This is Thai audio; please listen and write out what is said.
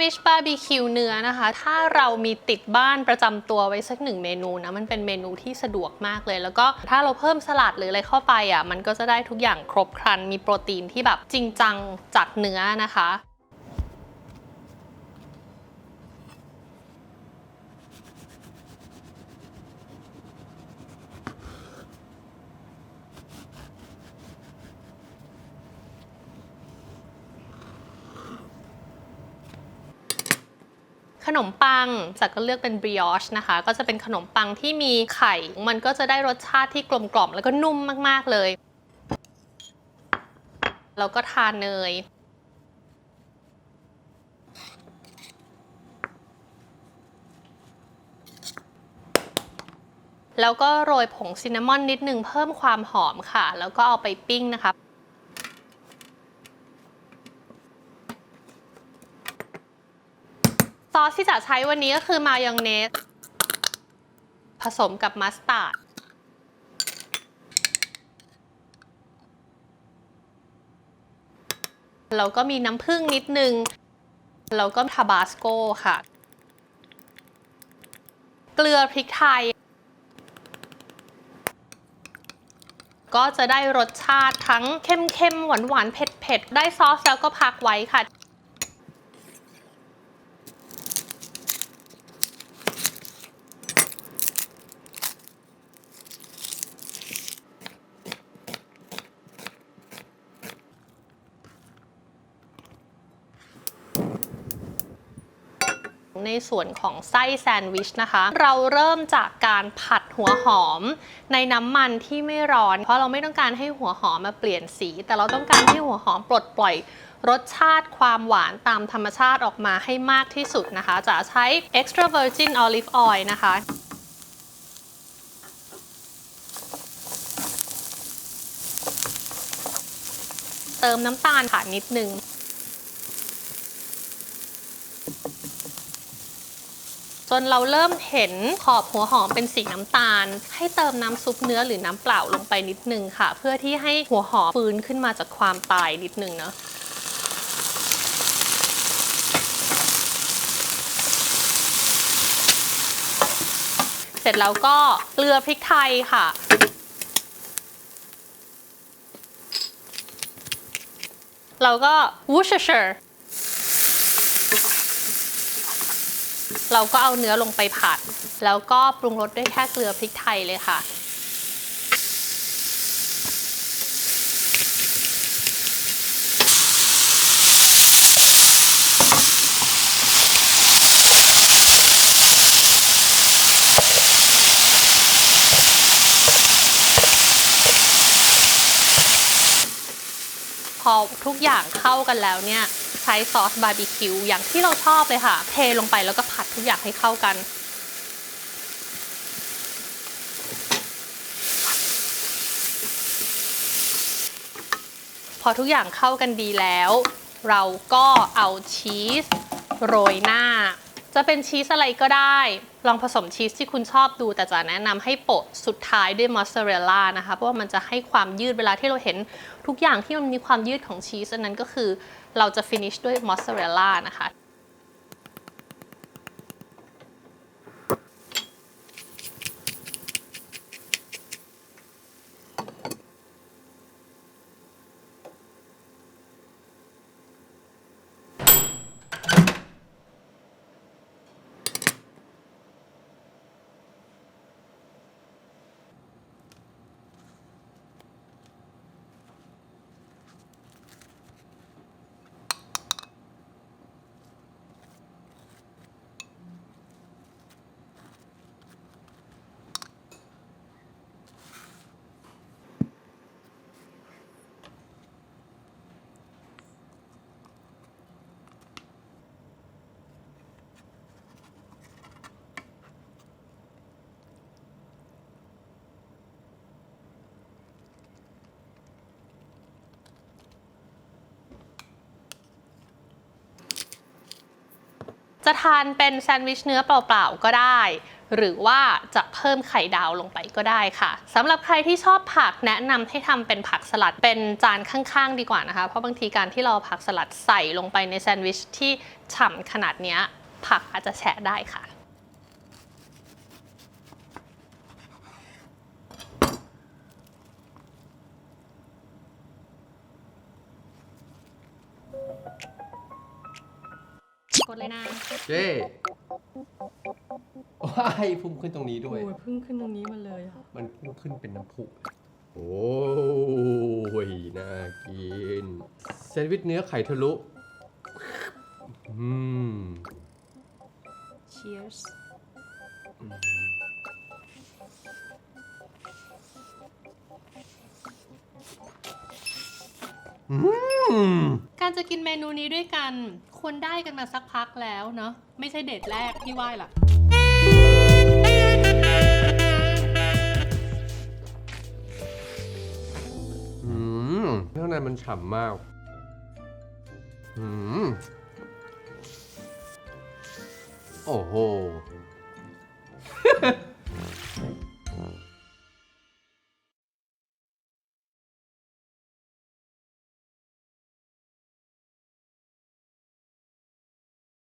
วิชบาร์บีคิวเนื้อนะคะ ถ้าเรามีติดบ้านประจำตัวไว้สักหนึ่งเมนูนะมันเป็นเมนูที่สะดวกมากเลย แล้วก็ถ้าเราเพิ่มสลัดหรืออะไรเข้าไปอะมันก็จะได้ทุกอย่างครบครันมีโปรตีนที่แบบจริงจังจากเนื้อนะคะ ขนมปังจากก็เลือกเป็น brioche นะคะ ก็จะเป็นขนมปังที่มีไข่ มันก็จะได้รสชาติที่กลมกล่อมแล้วก็นุ่มมาก ๆ เลย แล้วก็ทานเนยแล้วก็โรยผงซินนามอนนิดนึงเพิ่มความหอมค่ะ แล้วก็เอาไปปิ้งนะคะ อสที่จะใช้วันนี้ก็คือมายองเนส ผสมกับมัสตาร์ดแล้วก็มีน้ำผึ้งนิดนึงแล้วก็ทาบาสโก้ค่ะ เกลือพริกไทย ก็จะได้รสชาติทั้งเข้มๆ หวานๆ เผ็ดๆ ได้ซอสแล้วก็พักไว้ค่ะ ในส่วนของไส้แซนด์วิชนะคะ เราเริ่มจากการผัดหัวหอม ในน้ำมันที่ไม่ร้อน เพราะเราไม่ต้องการให้หัวหอมมาเปลี่ยนสี แต่เราต้องการให้หัวหอมปลดปล่อยรสชาติความหวานตามธรรมชาติออกมาให้มากที่สุดนะคะ จะใช้ extra virgin olive oil นะคะ เติมน้ำตาลค่ะนิดนึง จนเราเริ่มเห็นขอบหัวหอมเป็นสีน้ำตาล ให้เติมน้ำซุปเนื้อหรือน้ำเปล่าลงไปนิดนึงค่ะ เพื่อที่ให้หัวหอมฟื้นขึ้นมาจากความตายนิดนึงเนาะเสร็จแล้วก็เกลือพริกไทยค่ะเราก็ Worcestershire เราก็เอาเนื้อลงไปผัด แล้วก็ปรุงรสด้วยแค่เกลือพริกไทยเลยค่ะ พอทุกอย่างเข้ากันแล้วเนี่ย ช้ซอสบาร์บีคิวอย่างที่เราชอบเลยค่ะ เทลงไปแล้วก็ผัดทุกอย่างให้เข้ากัน พอทุกอย่างเข้ากันดีแล้ว เราก็เอาชีสโรยหน้า จะเป็นชีสอะไรก็ได้ ลองผสมชีสที่คุณชอบดู แต่จะแนะนำให้โปะสุดท้ายด้วยมอสซาเรลล่านะคะ เพราะว่ามันจะให้ความยืดเวลาที่เราเห็นทุกอย่างที่มันมีความยืดของชีสอันนั้นก็คือเราจะฟินิชด้วยมอสซาเรลล่านะคะ จะทานเป็นแซนด์วิชเนื้อเปล่าๆก็ได้ หรือว่าจะเพิ่มไข่ดาวลงไปก็ได้ค่ะสำหรับใครที่ชอบผักแนะนำให้ทำเป็นผักสลัดเป็นจานข้างๆ ดีกว่านะคะ เพราะบางทีการที่เราผักสลัดใส่ลงไปในแซนด์วิชที่ฉ่ำขนาดนี้ผักอาจจะแฉะได้ค่ะ กดเลยนะเจ้ว้ายพุ่งขึ้นตรงนี้ด้วย โอ้ยพึ่งขึ้นตรงนี้มาเลยอะมันพุ่งขึ้นเป็นน้ำพุโอ้ยน่ากินแซนด์วิชเนื้อไข่ทะลุอืม Cheers อืม การจะกินเมนูนี้ด้วยกันควรได้กันมาสักพักแล้วเนาะไม่ใช่เดทแรกที่ไหว้ล่ะอืมข้างในมันฉ่ำมากอืมโอ้โห